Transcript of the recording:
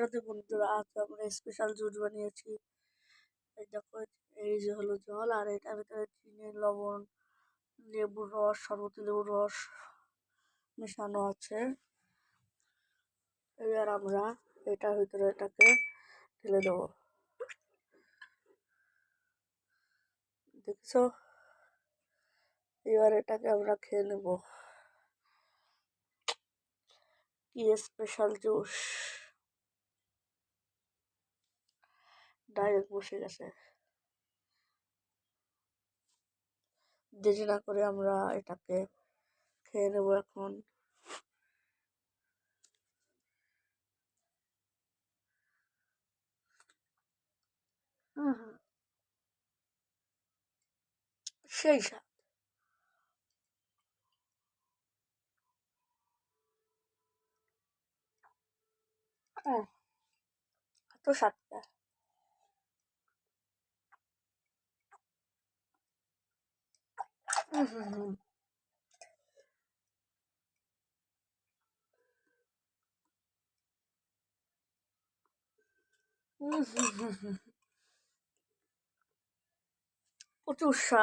রাধে বন্ধুরা, আজ আমরা স্পেশাল জুস বানিয়েছি। দেখো, এই যে হলো জল, আর এটার ভিতরে চিনি, লবণ লেবুর রস সরবতি লেবুর রস মেশানো আছে। এবার আমরা এটার ভিতরে এটাকে ঢেলে দেবো। দেখছ? এবার এটাকে আমরা খেয়ে নেব। কি স্পেশাল জুস! ডাইরেক্ট বসে গেছে। দেরি না করে আমরা এটাকে খেয়ে নেব এখন। সেই 嗯哼哼嗯哼哼哼我就是